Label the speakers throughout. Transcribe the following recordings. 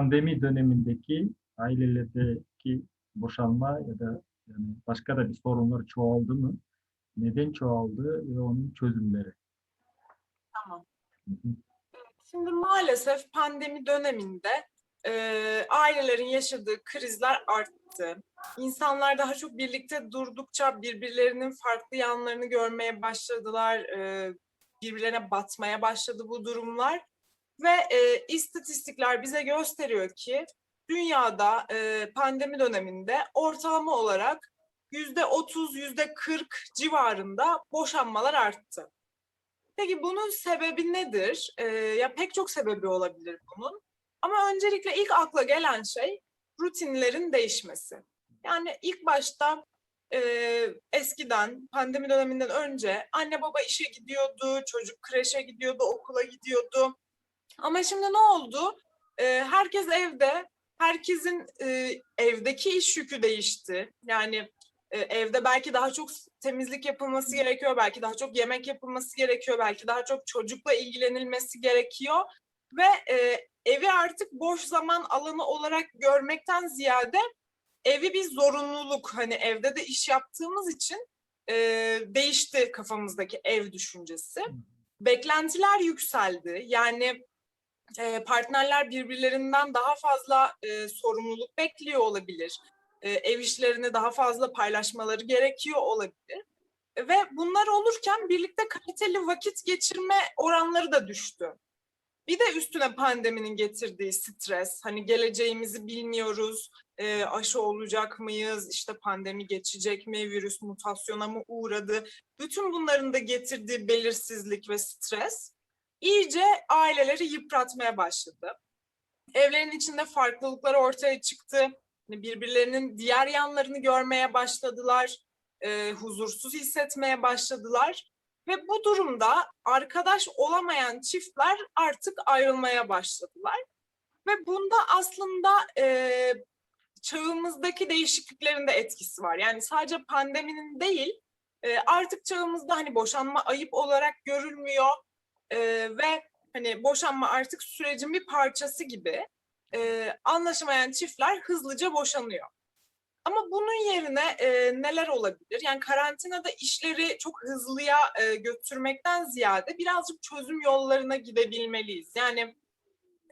Speaker 1: pandemi dönemindeki ailelerdeki boşanma ya da yani başka da bir sorunlar çoğaldı mı? Neden çoğaldı ve onun çözümleri?
Speaker 2: Tamam.
Speaker 1: Hı hı.
Speaker 2: Şimdi maalesef pandemi döneminde e, ailelerin yaşadığı krizler arttı. İnsanlar daha çok birlikte durdukça birbirlerinin farklı yanlarını görmeye başladılar. E, birbirlerine batmaya başladı bu durumlar. Ve e, istatistikler bize gösteriyor ki dünyada e, pandemi döneminde ortalama olarak yüzde 30, yüzde 40 civarında boşanmalar arttı. Peki bunun sebebi nedir? Ee, ya pek çok sebebi olabilir bunun. Ama öncelikle ilk akla gelen şey rutinlerin değişmesi. Yani ilk başta e, eskiden pandemi döneminden önce anne baba işe gidiyordu, çocuk kreşe gidiyordu, okula gidiyordu. Ama şimdi ne oldu? E, herkes evde, herkesin e, evdeki iş yükü değişti. Yani e, evde belki daha çok temizlik yapılması gerekiyor, belki daha çok yemek yapılması gerekiyor, belki daha çok çocukla ilgilenilmesi gerekiyor ve e, evi artık boş zaman alanı olarak görmekten ziyade evi bir zorunluluk hani evde de iş yaptığımız için e, değişti kafamızdaki ev düşüncesi. Beklentiler yükseldi yani e, partnerler birbirlerinden daha fazla e, sorumluluk bekliyor olabilir e, ev işlerini daha fazla paylaşmaları gerekiyor olabilir. Ve bunlar olurken birlikte kaliteli vakit geçirme oranları da düştü. Bir de üstüne pandeminin getirdiği stres, hani geleceğimizi bilmiyoruz, e, aşı olacak mıyız, işte pandemi geçecek mi, virüs mutasyona mı uğradı, bütün bunların da getirdiği belirsizlik ve stres iyice aileleri yıpratmaya başladı. Evlerin içinde farklılıklar ortaya çıktı. Hani birbirlerinin diğer yanlarını görmeye başladılar, e, huzursuz hissetmeye başladılar. Ve bu durumda arkadaş olamayan çiftler artık ayrılmaya başladılar. Ve bunda aslında e, çağımızdaki değişikliklerin de etkisi var. Yani sadece pandeminin değil, e, artık çağımızda hani boşanma ayıp olarak görülmüyor e, ve hani boşanma artık sürecin bir parçası gibi e, anlaşamayan çiftler hızlıca boşanıyor. Ama bunun yerine e, neler olabilir? Yani karantinada işleri çok hızlıya e, götürmekten ziyade birazcık çözüm yollarına gidebilmeliyiz. Yani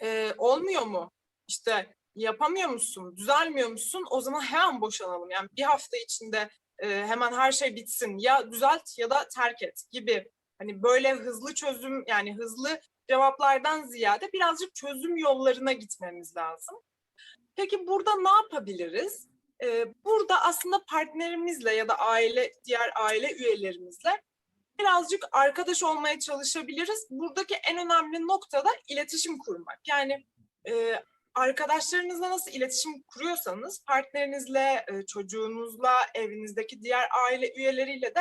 Speaker 2: e, olmuyor mu? İşte yapamıyor musun? Düzelmiyor musun? O zaman hemen boşanalım. Yani bir hafta içinde e, hemen her şey bitsin. Ya düzelt ya da terk et gibi. Hani böyle hızlı çözüm yani hızlı cevaplardan ziyade birazcık çözüm yollarına gitmemiz lazım. Peki burada ne yapabiliriz? Ee, burada aslında partnerimizle ya da aile diğer aile üyelerimizle birazcık arkadaş olmaya çalışabiliriz. Buradaki en önemli nokta da iletişim kurmak. Yani e, arkadaşlarınızla nasıl iletişim kuruyorsanız partnerinizle, e, çocuğunuzla, evinizdeki diğer aile üyeleriyle de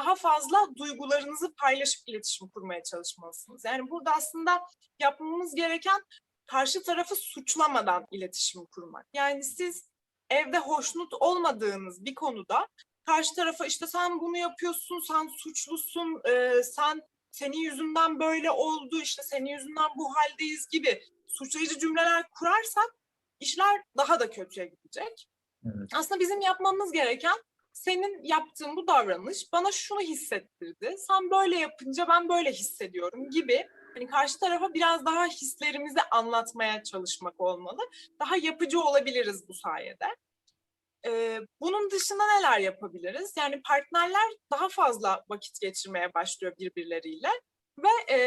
Speaker 2: daha fazla duygularınızı paylaşıp iletişim kurmaya çalışmalısınız. Yani burada aslında yapmamız gereken karşı tarafı suçlamadan iletişim kurmak. Yani siz evde hoşnut olmadığınız bir konuda karşı tarafa işte sen bunu yapıyorsun, sen suçlusun, e, sen senin yüzünden böyle oldu, işte senin yüzünden bu haldeyiz gibi suçlayıcı cümleler kurarsak işler daha da kötüye gidecek.
Speaker 1: Evet.
Speaker 2: Aslında bizim yapmamız gereken senin yaptığın bu davranış bana şunu hissettirdi. Sen böyle yapınca ben böyle hissediyorum gibi. Hani karşı tarafa biraz daha hislerimizi anlatmaya çalışmak olmalı. Daha yapıcı olabiliriz bu sayede. Ee, bunun dışında neler yapabiliriz? Yani partnerler daha fazla vakit geçirmeye başlıyor birbirleriyle ve e,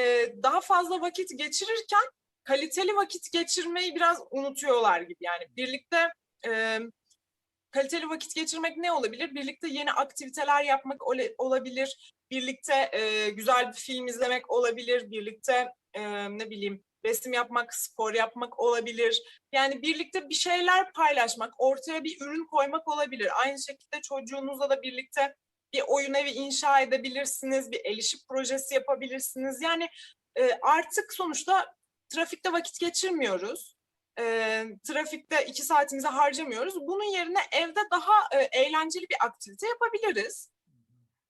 Speaker 2: daha fazla vakit geçirirken kaliteli vakit geçirmeyi biraz unutuyorlar gibi. Yani birlikte e, kaliteli vakit geçirmek ne olabilir? Birlikte yeni aktiviteler yapmak olabilir. Birlikte e, güzel bir film izlemek olabilir. Birlikte e, ne bileyim resim yapmak, spor yapmak olabilir. Yani birlikte bir şeyler paylaşmak, ortaya bir ürün koymak olabilir. Aynı şekilde çocuğunuzla da birlikte bir oyun evi inşa edebilirsiniz, bir el işi projesi yapabilirsiniz. Yani e, artık sonuçta trafikte vakit geçirmiyoruz e, trafikte iki saatimizi harcamıyoruz. Bunun yerine evde daha e, eğlenceli bir aktivite yapabiliriz.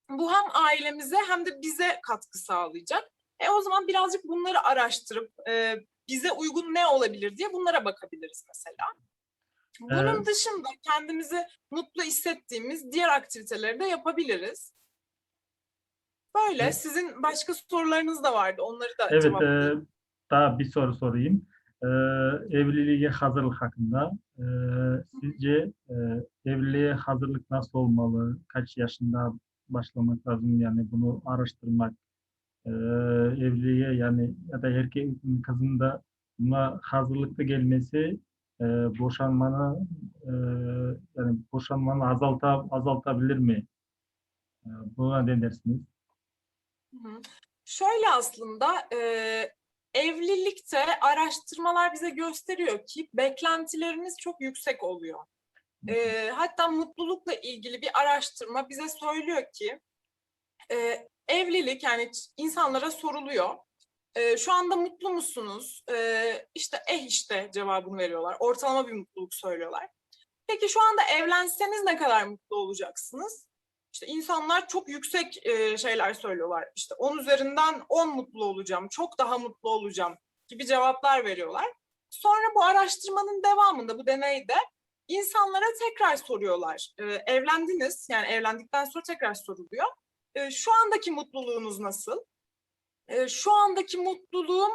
Speaker 2: Bu hem ailemize hem de bize katkı sağlayacak. E o zaman birazcık bunları araştırıp e, bize uygun ne olabilir diye bunlara bakabiliriz mesela. Bunun
Speaker 1: Evet.
Speaker 2: dışında kendimizi mutlu hissettiğimiz diğer aktiviteleri de yapabiliriz. Böyle
Speaker 1: Evet.
Speaker 2: sizin başka sorularınız da vardı. Onları da
Speaker 1: Evet, e, daha bir soru sorayım. E, evliliğe hazırlık hakkında. E, sizce e, evliliğe hazırlık nasıl olmalı? Kaç yaşında başlamak lazım? Yani bunu araştırmak. E, evliliğe yani ya da erkeğin kızın da buna hazırlıklı gelmesi e, boşanmanı e, yani boşanmanı azalta, azaltabilir mi? E, buna ne dersiniz?
Speaker 2: Şöyle aslında e, evlilikte araştırmalar bize gösteriyor ki beklentilerimiz çok yüksek oluyor. E, hatta mutlulukla ilgili bir araştırma bize söylüyor ki e, evlilik yani insanlara soruluyor. E, şu anda mutlu musunuz? E, işte eh işte cevabını veriyorlar. Ortalama bir mutluluk söylüyorlar. Peki şu anda evlenseniz ne kadar mutlu olacaksınız? İşte insanlar çok yüksek e, şeyler söylüyorlar. İşte 10 üzerinden 10 mutlu olacağım, çok daha mutlu olacağım gibi cevaplar veriyorlar. Sonra bu araştırmanın devamında, bu deneyde insanlara tekrar soruyorlar. E, evlendiniz, yani evlendikten sonra tekrar soruluyor. E, şu andaki mutluluğunuz nasıl? Şu andaki mutluluğum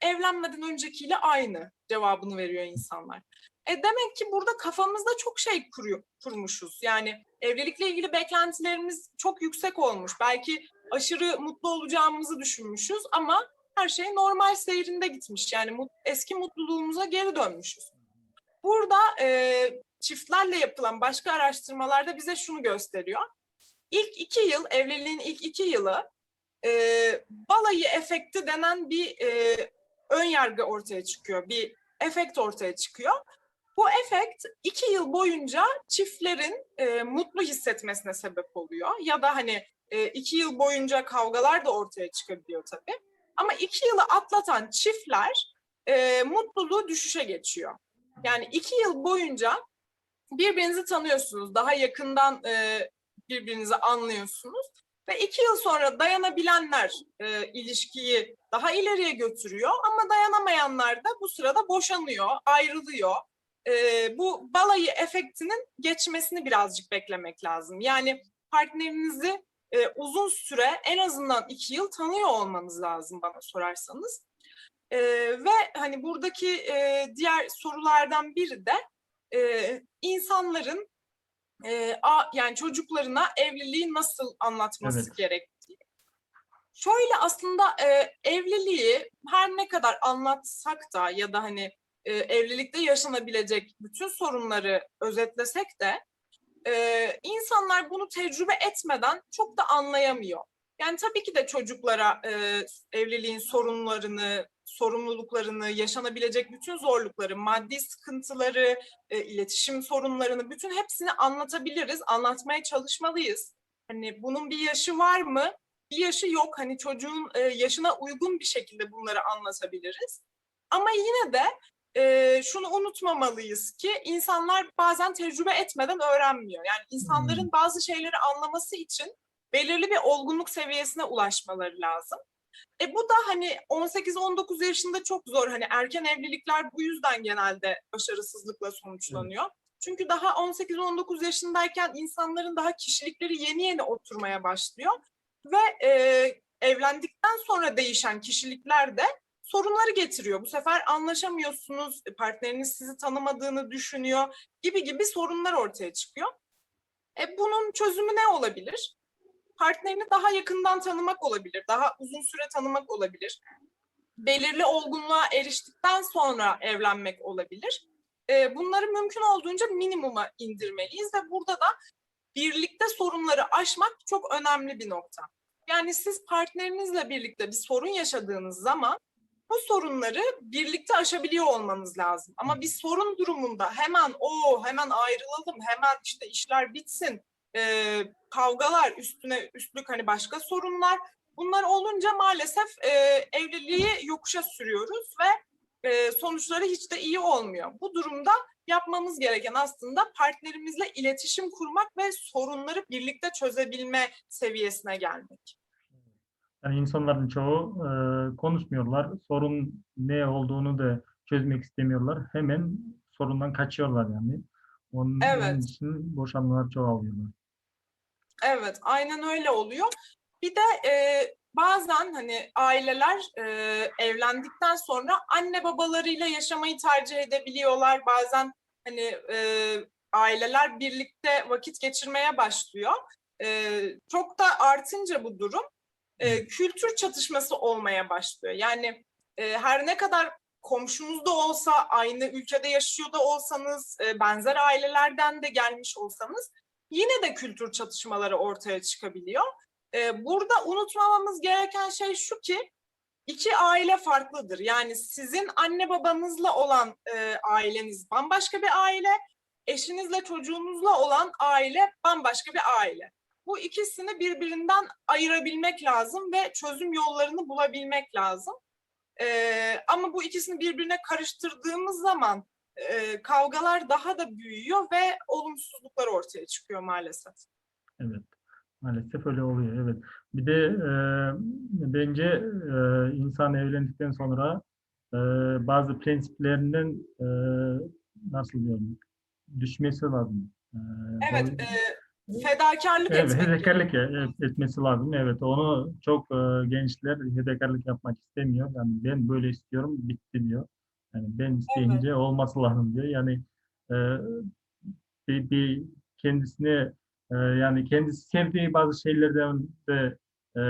Speaker 2: evlenmeden öncekiyle aynı cevabını veriyor insanlar. E demek ki burada kafamızda çok şey kuruyor, kurmuşuz. Yani evlilikle ilgili beklentilerimiz çok yüksek olmuş. Belki aşırı mutlu olacağımızı düşünmüşüz ama her şey normal seyrinde gitmiş. Yani eski mutluluğumuza geri dönmüşüz. Burada e, çiftlerle yapılan başka araştırmalarda bize şunu gösteriyor. İlk iki yıl, evliliğin ilk iki yılı e, balayı efekti denen bir e, ön yargı ortaya çıkıyor. Bir efekt ortaya çıkıyor. Bu efekt iki yıl boyunca çiftlerin e, mutlu hissetmesine sebep oluyor. Ya da hani e, iki yıl boyunca kavgalar da ortaya çıkabiliyor tabii. Ama iki yılı atlatan çiftler e, mutluluğu düşüşe geçiyor. Yani iki yıl boyunca birbirinizi tanıyorsunuz. Daha yakından e, birbirinizi anlıyorsunuz. Ve iki yıl sonra dayanabilenler e, ilişkiyi daha ileriye götürüyor. Ama dayanamayanlar da bu sırada boşanıyor, ayrılıyor e, bu balayı efektinin geçmesini birazcık beklemek lazım. Yani partnerinizi e, uzun süre en azından iki yıl tanıyor olmanız lazım bana sorarsanız. E, ve hani buradaki e, diğer sorulardan biri de e, insanların e, a, yani çocuklarına evliliği nasıl anlatması
Speaker 1: Evet.
Speaker 2: gerektiği. Şöyle aslında e, evliliği her ne kadar anlatsak da ya da hani e, evlilikte yaşanabilecek bütün sorunları özetlesek de e, insanlar bunu tecrübe etmeden çok da anlayamıyor. Yani tabii ki de çocuklara e, evliliğin sorunlarını, sorumluluklarını, yaşanabilecek bütün zorlukları, maddi sıkıntıları, e, iletişim sorunlarını, bütün hepsini anlatabiliriz, anlatmaya çalışmalıyız. Hani bunun bir yaşı var mı? Bir yaşı yok. Hani çocuğun e, yaşına uygun bir şekilde bunları anlatabiliriz. Ama yine de e, şunu unutmamalıyız ki insanlar bazen tecrübe etmeden öğrenmiyor. Yani insanların bazı şeyleri anlaması için belirli bir olgunluk seviyesine ulaşmaları lazım. E bu da hani 18-19 yaşında çok zor. Hani erken evlilikler bu yüzden genelde başarısızlıkla sonuçlanıyor. Çünkü daha 18-19 yaşındayken insanların daha kişilikleri yeni yeni oturmaya başlıyor. Ve e, evlendikten sonra değişen kişilikler de sorunları getiriyor. Bu sefer anlaşamıyorsunuz, partneriniz sizi tanımadığını düşünüyor gibi gibi sorunlar ortaya çıkıyor. E bunun çözümü ne olabilir? Partnerini daha yakından tanımak olabilir, daha uzun süre tanımak olabilir. Belirli olgunluğa eriştikten sonra evlenmek olabilir. E, bunları mümkün olduğunca minimuma indirmeliyiz ve burada da birlikte sorunları aşmak çok önemli bir nokta. Yani siz partnerinizle birlikte bir sorun yaşadığınız zaman bu sorunları birlikte aşabiliyor olmanız lazım. Ama bir sorun durumunda hemen o hemen ayrılalım, hemen işte işler bitsin, e, kavgalar üstüne üstlük hani başka sorunlar bunlar olunca maalesef e, evliliği yokuşa sürüyoruz ve e, sonuçları hiç de iyi olmuyor. Bu durumda yapmamız gereken aslında partnerimizle iletişim kurmak ve sorunları birlikte çözebilme seviyesine gelmek.
Speaker 1: Hani insanların çoğu e, konuşmuyorlar. Sorun ne olduğunu da çözmek istemiyorlar. Hemen sorundan kaçıyorlar yani. Onun,
Speaker 2: Evet.
Speaker 1: onun için boşanmalar çoğalıyorlar.
Speaker 2: Evet, aynen öyle oluyor. Bir de e, bazen hani aileler e, evlendikten sonra anne babalarıyla yaşamayı tercih edebiliyorlar. Bazen hani e, aileler birlikte vakit geçirmeye başlıyor. E, çok da artınca bu durum e, kültür çatışması olmaya başlıyor. Yani e, her ne kadar komşunuz da olsa, aynı ülkede yaşıyor da olsanız, e, benzer ailelerden de gelmiş olsanız yine de kültür çatışmaları ortaya çıkabiliyor. Ee, burada unutmamamız gereken şey şu ki iki aile farklıdır. Yani sizin anne babanızla olan e, aileniz bambaşka bir aile, eşinizle çocuğunuzla olan aile bambaşka bir aile. Bu ikisini birbirinden ayırabilmek lazım ve çözüm yollarını bulabilmek lazım. Ee, ama bu ikisini birbirine karıştırdığımız zaman e, kavgalar daha da büyüyor ve olumsuzluklar ortaya çıkıyor maalesef.
Speaker 1: Evet. Maalesef öyle oluyor. Evet. Bir de e, bence e, insan evlendikten sonra e, bazı prensiplerinden e, nasıl diyorum düşmesi lazım. E,
Speaker 2: Evet,
Speaker 1: o-
Speaker 2: e, fedakarlık
Speaker 1: Evet,
Speaker 2: etmek.
Speaker 1: fedakarlık e- etmesi lazım. Evet, onu çok e, gençler fedakarlık yapmak istemiyor. Yani ben böyle istiyorum, bitti diyor. Yani ben isteyince olması lazım diyor. Yani e, bir, bir kendisine e, yani kendisi sevdiği bazı şeylerden de e,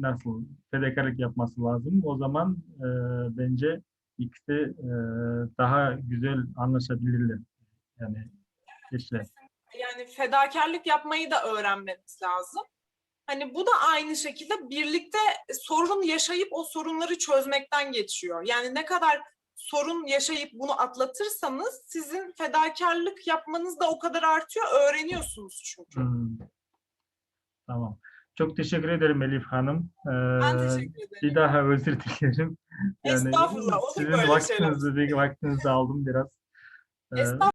Speaker 1: nasıl fedakarlık yapması lazım. O zaman e, bence ikisi e, daha güzel anlaşabilirler. Yani eşler.
Speaker 2: Yani fedakarlık yapmayı da öğrenmemiz lazım. Hani bu da aynı şekilde birlikte sorun yaşayıp o sorunları çözmekten geçiyor. Yani ne kadar sorun yaşayıp bunu atlatırsanız sizin fedakarlık yapmanız da o kadar artıyor. Öğreniyorsunuz çünkü.
Speaker 1: Hmm. Tamam. Çok teşekkür ederim Elif Hanım.
Speaker 2: Ben
Speaker 1: Ee,
Speaker 2: teşekkür ederim.
Speaker 1: bir daha özür dilerim.
Speaker 2: Estağfurullah, olur
Speaker 1: sizin
Speaker 2: böyle şeyler.
Speaker 1: vaktinizi, vaktinizi aldım biraz. Ee,
Speaker 2: Estağfurullah.